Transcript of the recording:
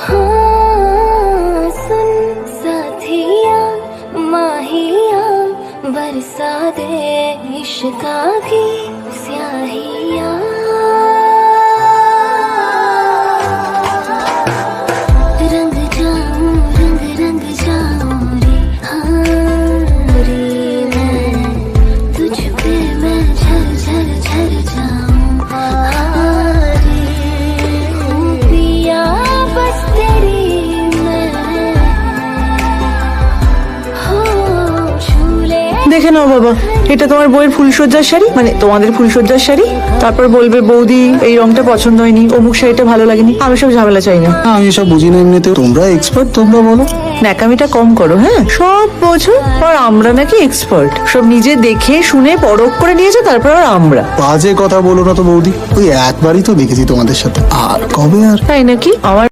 हाँ, सुन साथिया माहिया बरसा दे इश्का की स्याहिया দেখে নাও বাবা। এটা তোমার বইয়ের ফুলসজ্জার শাড়ি? মানে তোমাদের ফুলসজ্জার শাড়ি? তারপর বলবে বৌদি এই রংটা পছন্দ হয়নি। অমুক শাড়িটা ভালো লাগেনি। আমি সব ঝামেলা চাই না। না, আমি সব বুঝি না এমনিতে। তোমরা এক্সপার্ট তোমরা বলো। ন্যাকামিটা কম করো হ্যাঁ? সব বোঝো। আর আমরা নাকি এক্সপার্ট সব নিজে দেখে শুনে পরখ করে নিয়েছে তারপর আর আমরা। বাজে কথা বলো না তো বৌদি। ওই একবারই তো দেখেছি তোমাদের সাথে। আর কবে আর? তাই নাকি? আমার